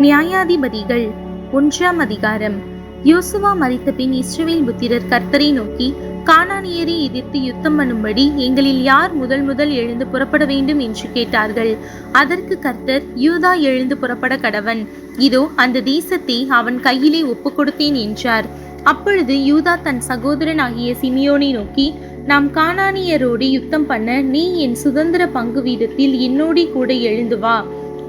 நியாயாதிபதிகள். ஒன்றாம் அதிகாரம். யோசுவா மறித்த பின் இஸ்ரவேல் புத்திரர் கர்த்தரை நோக்கி கானானியரை எதிர்த்து யுத்தம் பண்ணும்படி எங்களில் யார் முதல் முதல் எழுந்து புறப்பட வேண்டும்? என்று கேட்டார்கள். அதற்கு கர்த்தர் யூதா எழுந்து புறப்பட கடவன். இதோ அந்த தேசத்தை அவன் கையிலே ஒப்பு கொடுத்தேன் என்றார். அப்பொழுது யூதா தன் சகோதரன் ஆகிய சிமியோனை நோக்கி நாம் கானானியரோடு யுத்தம் பண்ண நீ என் சுதந்திர பங்கு வீதத்தில் என்னோடி கூட எழுந்து வா.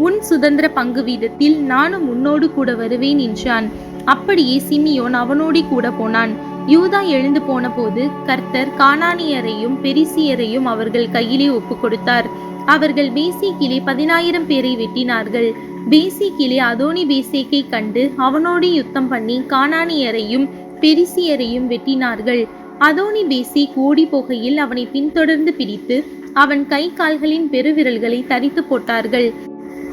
உன் சுதந்திர பங்கு வீதத்தில் நானும் உன்னோடு கூட வருவேன் என்றான். அப்படியே சிமியோன் அவனோடி கூட போனான். யூதா எழுந்து போன போது கர்த்தர் கானானியரையும் பெரிசியரையும் அவர்கள் கையிலே ஒப்பு கொடுத்தார். அவர்கள் பேசிக்கிலே பதினாயிரம் பேரை வெட்டினார்கள். பேசிக்கிலே அதோனி பேசேக்கை கண்டு அவனோடு யுத்தம் பண்ணி கானானியரையும் பெரிசியரையும் வெட்டினார்கள். அதோனி பேசிக் ஓடி போகையில் அவனை பின்தொடர்ந்து பிடித்து அவன் கை கால்களின் பெருவிரல்களை தரித்து போட்டார்கள்.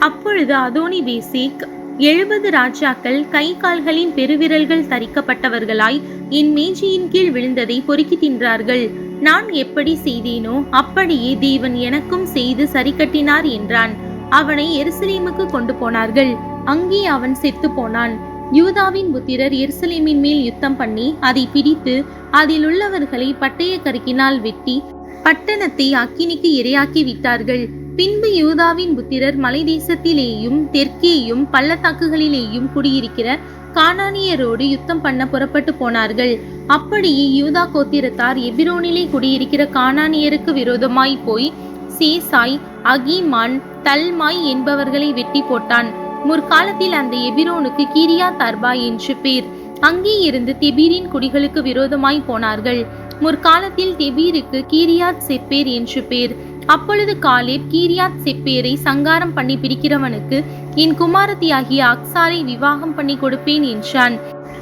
அப்பொழுது அதோனி பேசேக் எழுபது ராஜாக்கள் கை கால்களின் பெருவிரல்கள் தரிக்கப்பட்டவர்களாய் என் மேஜையின் கீழ் விழுந்ததை பொறுக்கி தின்றார்கள். நான் எப்படி செய்தேனோ அப்படியே தேவன் எனக்கும் செய்து சரி கட்டினார் என்றான். அவனை எருசலேமுக்கு கொண்டு போனார்கள். அங்கே அவன் செத்து போனான். யூதாவின் புத்திரர் எருசலேமின் மேல் யுத்தம் பண்ணி அதை பிடித்து அதில் உள்ளவர்களை பட்டய கருக்கினால் வெட்டி பட்டணத்தை அக்கினிக்கு இரையாக்கி விட்டார்கள். பின்பு யூதாவின் புத்திரர் மலை தேசத்திலேயும் தெற்கேயும் பள்ளத்தாக்குகளிலேயும் குடியிருக்கிற கானானியரோடு யுத்தம் பண்ண புறப்பட்டு போனார்கள். அப்படியே யூதா கோத்திரத்தார் எபிரோனிலே குடியிருக்கிற கானானியருக்கு விரோதமாய் போய் சேசாய் அகிமான் தல்மாய் என்பவர்களை வெட்டி போட்டான். முற்காலத்தில் அந்த எபிரோனுக்கு கீரியா தர்பா என்று பேர். அங்கே இருந்து தெபீரின் குடிகளுக்கு விரோதமாய் போனார்கள். முற்காலத்தில் தெபீருக்கு கீரியாத் செப்பேர் என்று பேர். அப்பொழுது காலேப் கீரியாத் செப்பேரை சங்காரம் பண்ணி பிடிக்கிறவனுக்கு என் குமாரத்தியாகிய அக்சாரை விவாகம் பண்ணி கொடுப்பேன் என்றான்.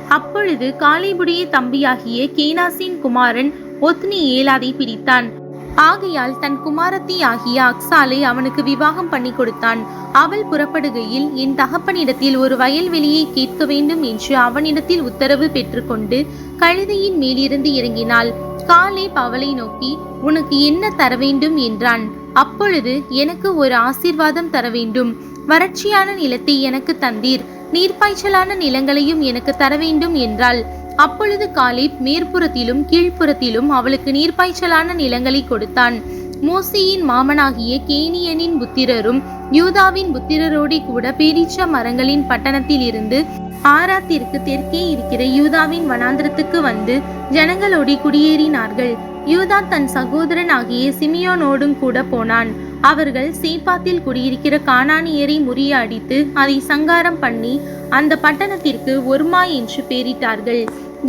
அப்பொழுது காலேபுடைய தம்பியாகிய கேனாசின் குமாரன் ஒத்னி ஏலாதை பிடித்தான் ஆகையால் தன் குமாரத்தி ஆகிய அக்சாலை அவனுக்கு விவாகம் பண்ணி கொடுத்தான். அவள் புறப்படுகையில் என் தகப்பனிடத்தில் ஒரு வயல்வெளியை கேட்க வேண்டும் என்று அவனிடத்தில் உத்தரவு பெற்றுக்கொண்டு கழுதையின் மேலிருந்து இறங்கினாள். காலே பவளை நோக்கி உனக்கு என்ன தர வேண்டும்? என்றான். அப்பொழுது எனக்கு ஒரு ஆசீர்வாதம் தர வேண்டும். வறட்சியான நிலத்தை எனக்கு தந்தீர். நீர்ப்பாய்ச்சலான நிலங்களையும் எனக்கு தர வேண்டும் என்றாள். அப்பொழுது காலிப் மேற்புறத்திலும் கீழ்ப்புறத்திலும் அவளுக்கு நீர்ப்பாய்ச்சலான நிலங்களை கொடுத்தான். மோசியின் மாமனாகிய கேனியனின் புத்திரரும் யூதாவின் புத்திரரோடி கூட பேரீச்ச மரங்களின் பட்டணத்தில் இருந்து ஆராத்திற்கு தெற்கே இருக்கிற யூதாவின் வனாந்திரத்துக்கு வந்து ஜனங்களோடு குடியேறினார்கள். யூதா தன் சகோதரனாகிய சிமியோனோடும் கூட போனான். அவர்கள் சேப்பாத்தில் குடியிருக்கிற காணானியரை முறியடித்து அதை சங்காரம் பண்ணி அந்த பட்டணத்திற்கு ஒர்மா என்று பெயரிட்டார்கள்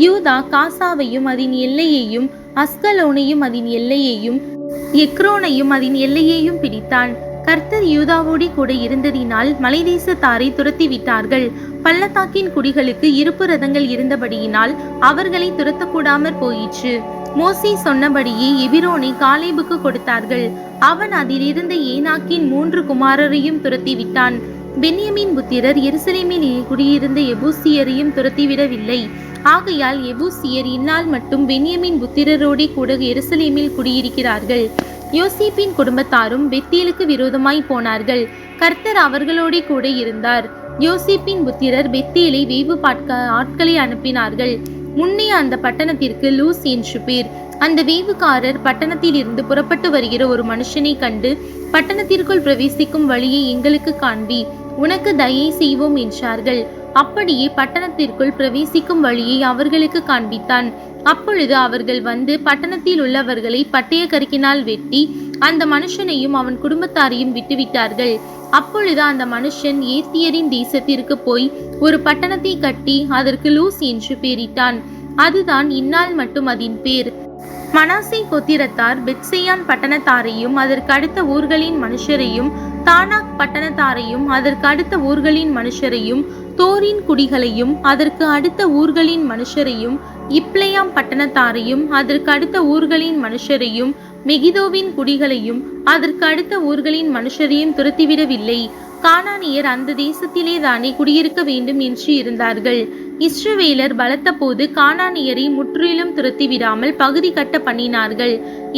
யூதா காசாவையும் அதன் எல்லையையும் அஸ்கலோனையும் அதன் எல்லையையும் எக்ரோனையும் அதன் எல்லையையும் பிடித்தான். கர்த்தர் யூதாவோடி கூட இருந்ததினால் மலைதேசத்தாரை துரத்திவிட்டார்கள். பள்ளத்தாக்கின் குடிகளுக்கு இருப்பு ரதங்கள் இருந்தபடியினால் அவர்களை துரத்தக்கூடாமற் போயிற்று. மோசி சொன்னபடியே எபிரோனை காலேபுக்கு கொடுத்தார்கள். அவன் அதில் இருந்த ஏனாக்கின் மூன்று குமாரரையும் துரத்திவிட்டான். பென்யமின் புத்திரர் எருசலேமில் குடியிருந்த எபூசியரையும் துரத்திவிடவில்லை. ஆகையால் எபூசியர் இந்நாள் மட்டும் பென்யமின் புத்திரரோடே கூட எருசலேமில் குடியிருக்கிறார்கள். யோசிப்பின் குடும்பத்தாரும் பெத்தேலுக்கு விரோதமாய் போனார்கள். கர்த்தர் அவர்களோடே கூட இருந்தார். யோசிப்பின் புத்திரர் பெத்தேலை வேவு பார்க்க ஆட்களை அனுப்பினார்கள். முன்னே அந்த பட்டணத்திற்கு லூஸ் என்று பேர். அந்த வேவுக்காரர் பட்டணத்தில் இருந்து புறப்பட்டு வருகிற ஒரு மனுஷனை கண்டு பட்டணத்திற்குள் பிரவேசிக்கும் வழியை எங்களுக்கு காண்பி உனக்கு தயை செய்வோம் என்றார்கள். அப்படியே பட்டணத்திற்குள் பிரவேசிக்கும் வழியை அவர்களுக்கு காண்பித்தான். அப்பொழுது அவர்கள் வந்து பட்டணத்தில் உள்ளவர்களை பட்டய கருக்கினால் வெட்டி அந்த மனுஷனையும் அவன் குடும்பத்தாரையும் விட்டுவிட்டார்கள். அப்பொழுது அந்த மனுஷன் ஏத்தியரின் தேசத்திற்கு போய் ஒரு பட்டணத்தை கட்டி அதற்கு லூஸ் என்று பேரிட்டான். அதுதான் இந்நாள் மட்டும் அதன் பேர். மனாசே கோத்திரத்தார் பெட்சியான் பட்டணத்தாரையும் அதற்கு அடுத்த ஊர்களின் மனுஷரையும் தானாக் பட்டணத்தாரையும் அதற்கு அடுத்த ஊர்களின் மனுஷரையும் தோரின் குடிகளையும் அதற்கு அடுத்த ஊர்களின் மனுஷரையும் இப்ளேயாம் பட்டணத்தாரையும் அதற்கு அடுத்த ஊர்களின் மனுஷரையும் மெகிதோவின் குடிகளையும் அதற்கு அடுத்த ஊர்களின் மனுஷரையும் துரத்திவிடவில்லை. கானானியர் அந்த தேசத்திலே தானே குடியிருக்க வேண்டும் என்று இருந்தார்கள். இஸ்ரவேலர் பலத்த போது கானானியரை முற்றிலும் துரத்திவிடாமல் பகுதி கட்ட பண்ணினார்கள்.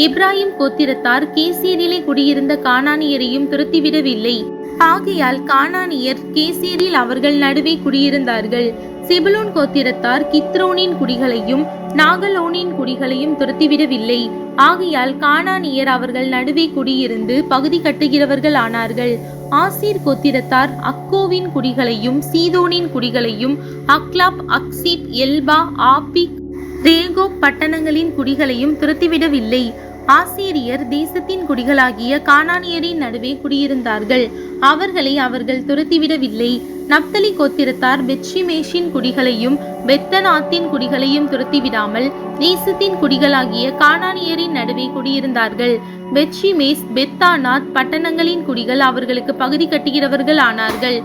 இப்ராஹிம் கோத்திரத்தார் கேசீரிலே குடியிருந்த கானானியரையும் துரத்திவிடவில்லை ஆகையால் கானானியர் கேசியரில் அவர்கள் நடுவே குடியிருந்தார்கள். செபுலோன் கோத்திரத்தார் கித்ரோனின் குடிகளையும் நாகலோனின் குடிகளையும் துரத்திவிடவில்லை ஆகையால் கானானியர் அவர்கள் நடுவே குடியிருந்து பகுதி கட்டுகிறவர்கள் ஆனார்கள் ஆசீர் கோத்திரத்தார் அக்கோவின் குடிகளையும் சீதோனின் குடிகளையும் அக்லாப் அக்சீப் எல்பா ஆபிக் ரேகோ பட்டணங்களின் குடிகளையும் துரத்திவிடவில்லை. ஆசீரியர் தேசத்தின் குடிகளாகிய கானானியரின் நடுவே குடியிருந்தார்கள். அவர்களை அவர்கள் துரத்திவிடவில்லை. நப்தலி கோத்திரத்தார் பெட்ஷிமேஷின் குடிகளையும் பெத்தநாத்தின் குடிகளையும் துரத்திவிடாமல் தேசத்தின் குடிகளாகிய கானானியரின் நடுவே குடியிருந்தார்கள். பெட்ஷிமேஸ் பெத்தானாத் பட்டணங்களின் குடிகள் அவர்களுக்கு பகுதி கட்டுகிறவர்கள் ஆனார்கள்.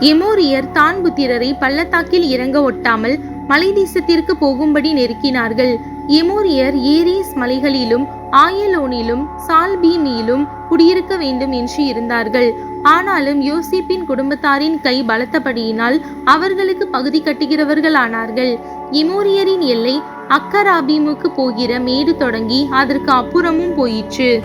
எமோரியர் தான் புத்திரரை பள்ளத்தாக்கில் இறங்க ஒட்டாமல் மலை தேசத்திற்கு போகும்படி நெருக்கினார்கள். எமோரியர் ஏரிஸ் மலைகளிலும் ஆயலோனிலும் சால்பீமியிலும் குடியிருக்க வேண்டும் என்று இருந்தார்கள். ஆனாலும் யோசிப்பின் குடும்பத்தாரின் கை பலத்தபடியினால் அவர்களுக்கு பகுதி கட்டுகிறவர்கள் ஆனார்கள் எமோரியரின் எல்லை அக்கராபீமுக்கு போகிற மேடு தொடங்கி அதற்கு அப்புறமும் போயிற்று.